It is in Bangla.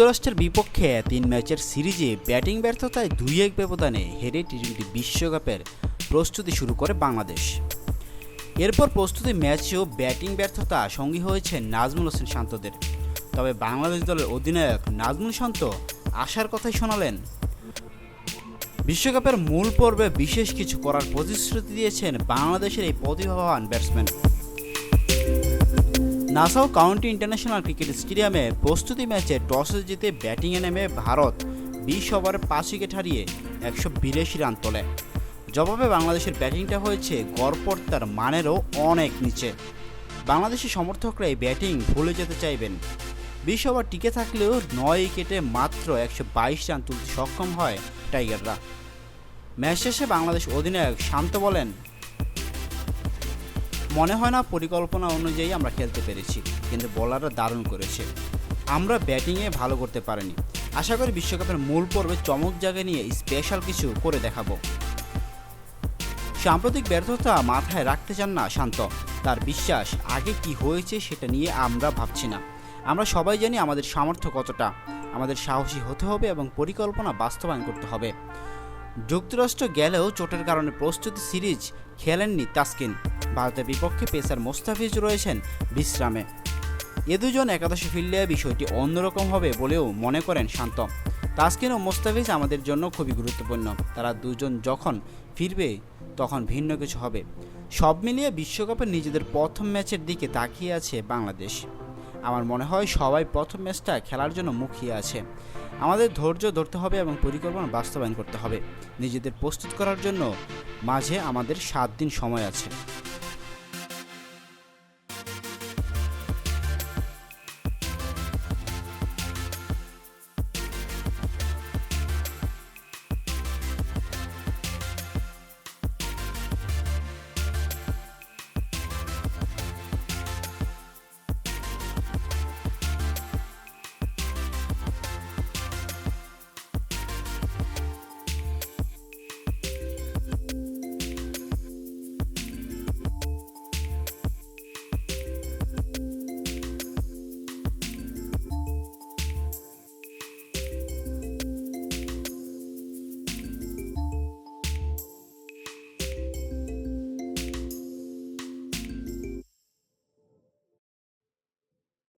যুক্তরাষ্ট্রের বিপক্ষে তিন ম্যাচের সিরিজে ব্যাটিং ব্যর্থতায় দুই এক ব্যবধানে হেরে টি টোয়েন্টি বিশ্বকাপের প্রস্তুতি শুরু করে বাংলাদেশ। এরপর প্রস্তুতি ম্যাচেও ব্যাটিং ব্যর্থতা সঙ্গী হয়েছে নাজমুল হোসেন শান্তদের। তবে বাংলাদেশ দলের অধিনায়ক নাজমুল শান্ত আশার কথাই শোনালেন। বিশ্বকাপের মূল পর্বে বিশেষ কিছু করার প্রতিশ্রুতি দিয়েছেন বাংলাদেশের এই প্রতিভাবান batsman. Nassau County International cricket স্টেডিয়ামে প্রস্তুতি ম্যাচে টসে জিতে ব্যাটিংয়ে নেমে ভারত বিশ ওভারে পাঁচ উইকেট হারিয়ে একশো বিরাশি রান তোলে। জবাবে বাংলাদেশের ব্যাটিংটা হয়েছে গড়পড়তার মানেরও অনেক নিচে। বাংলাদেশের সমর্থকরা এই ব্যাটিং ভুলে যেতে চাইবেন। বিশ ওভার টিকে থাকলেও নয় উইকেটে মাত্র একশো বাইশ রান তুলতে সক্ষম হয় টাইগাররা। ম্যাচ শেষে বাংলাদেশ অধিনায়ক শান্ত বলেন মনে হয় না পরিকল্পনা অনুযায়ী আমরা খেলতে পেরেছি, কিন্তু বোলাররা দারুণ করেছে। আমরা ব্যাটিংয়ে ভালো করতে পারিনি। আশা করি বিশ্বকাপের মূল পর্বে চমক জায়গা নিয়ে স্পেশাল কিছু করে দেখাবো। সাম্প্রতিক ব্যর্থতা মাথায় রাখতে চান না শান্ত। তার বিশ্বাস, আগে কি হয়েছে সেটা নিয়ে আমরা ভাবছি না। আমরা সবাই জানি আমাদের সামর্থ্য কতটা। আমাদের সাহসী হতে হবে এবং পরিকল্পনা বাস্তবায়ন করতে হবে। যুক্তরাষ্ট্র গেলেও চোটের কারণে প্রস্তুতি সিরিজ খেলেননি তাসকিন। ভারতের বিপক্ষে পেসার মোস্তাফিজ রয়েছেন বিশ্রামে। এ দুজন একাদশে ফিরলে বিষয়টি অন্যরকম হবে বলেও মনে করেন শান্ত। তাসকিন ও মোস্তাফিজ আমাদের জন্য খুবই গুরুত্বপূর্ণ। তারা দুজন যখন ফিরবে, তখন ভিন্ন কিছু হবে। সব মিলিয়ে বিশ্বকাপের নিজেদের প্রথম ম্যাচের দিকে তাকিয়ে আছে বাংলাদেশ। আমার মনে হয় সবাই প্রথম ম্যাচটা খেলার জন্য মুখিয়ে আছে। আমাদের ধৈর্য ধরতে হবে এবং পরিকল্পনা বাস্তবায়ন করতে হবে। নিজেদের প্রস্তুত করার জন্য মাঝে আমাদের সাত দিন সময় আছে।